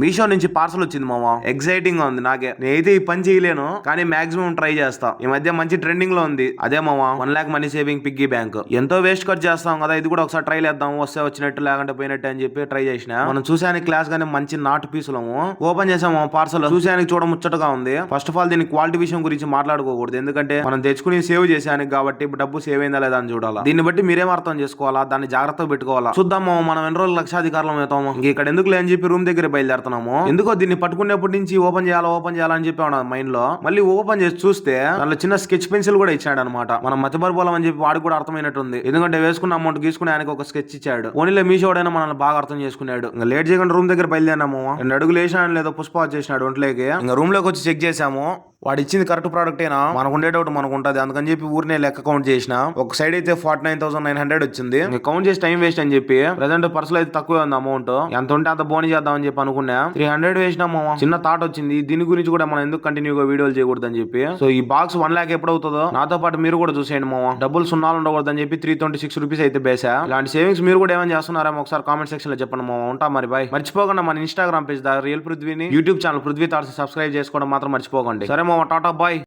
మీషో నుంచి పార్సల్ వచ్చింది మామ. ఎక్సైటింగ్గా ఉంది నాకే. నేనైతే ఈ పని చేయలేను కానీ మాక్సిమం ట్రై చేస్తా. ఈ మధ్య మంచి ట్రెండింగ్లో ఉంది. అదే మామ one lakh money saving piggy bank ఎంతో వేస్ట్ ఖర్చు చేస్తాం కదా ఇది కూడా ఒకసారి ట్రై చేద్దాం వస్తే వచ్చినట్టు లేకుంటే పోయినట్టు అని చెప్పి ట్రై చేసిన. మనం చూసానికి క్లాస్ గానీ మంచి నాటు పీసులము. ఓపెన్ చేసాము పార్సల్ చూసానికి చూడ ముచ్చటగా ఉంది. ఫస్ట్ ఆఫ్ ఆల్ దీని క్వాలిటీ విషయం గురించి మాట్లాడుకోకూడదు. ఎందుకంటే మనం తెచ్చుకుని సేవ్ చేసానికి కాబట్టి డబ్బు సేవ్ అయిందా లేదా అని చూడాలా. దీన్ని బట్టి మీరేం అర్థం చేసుకోవాలా? దాన్ని జాగ్రత్తగా పెట్టుకోవాలా? చూద్దాం మామ, మనం ఎన్ని రోజులు లక్షాధికారులం అవుతాము ఇక్కడ ఎందుకు లేని చెప్పి రూమ్ దగ్గర బయలుదేరుతున్నాము ఎందుకో దీన్ని పట్టుకునేప్పటి నుంచి ఓపెన్ చేయాలా ఓపెన్ చేయాలని చెప్పి మైండ్లో. మళ్ళీ ఓపెన్ చేసి చూస్తే దాంట్లో చిన్న స్కెచ్ పెన్సిల్ కూడా ఇచ్చాడు అనమాట మనం మతిమరుపోలం అని చెప్పి వాడికి కూడా అర్థమైనట్టుంది. ఎందుకంటే వేసుకున్న అమౌంట్ గీసుకుని ఆయనకు ఒక స్కెచ్ ఇచ్చాడు. ఓన్లీ మీషోడైనా మనల్ని బాగా అర్థం చేసుకున్నాడు. ఇంకా లేట్ చేయకుండా రూమ్ దగ్గర బయలుదేరినాము. రెండు అడుగులు వేసాడు లేదో పుష్ప చేసినాడు ఒంట్లోకి. ఇంకా రూమ్లోకి వచ్చి చెక్ చేసాము వాడు ఇచ్చింది కరెక్ట్ ప్రోడక్ట్ ఏనా మనకు ఉండే డౌట్ మనకు ఉంటుంది అందుకని చెప్పి ఊరినే లెక్క కౌంట్ చేసిన. ఒక సైడ్ అయితే forty nine thousand nine hundred వచ్చింది. కౌంట్ చేసి టైం వేస్ట్ అని చెప్పి ప్రెసెంట్ పర్సల్ అయితే తక్కువ ఉంది అమౌంట్. ఎంత ఉంటే అంత బోని చేద్దాం అని చెప్పి అనుకున్నా. త్రీ హండ్రెడ్ వేసినా చిన్న థాట్ వచ్చింది. దీని గురించి కూడా మనం ఎందుకు కంటిన్యూగా వీడియోలు చేయకూడదు అని చెప్పి. సో ఈ బాక్స్ వన్ లాక్ ఎప్పుడు అవుతుందో నాతో పాటు మీరు కూడా చూసేయండి మామ. డబ్బులు సున్నాలు ఉండకూడదు అని చెప్పి త్రీ ట్వంటీ సిక్స్ రూపీస్ అయితే బేసా. ఇలాంటి సేవింగ్స్ మీరు కూడా ఏమైనా చేస్తున్నారా? ఒకసారి కామెంట్ సెక్షన్లో చెప్పండి మామ. ఉంటా మరి బాయ్ మర్చిపోకుండా మన Instagram page the real పృథ్వీని YouTube channel Prithvi thoughts subscribe చేసుకోవడం మాత్రం మర్చిపోకండి. సరే మామ టాటా బాయ్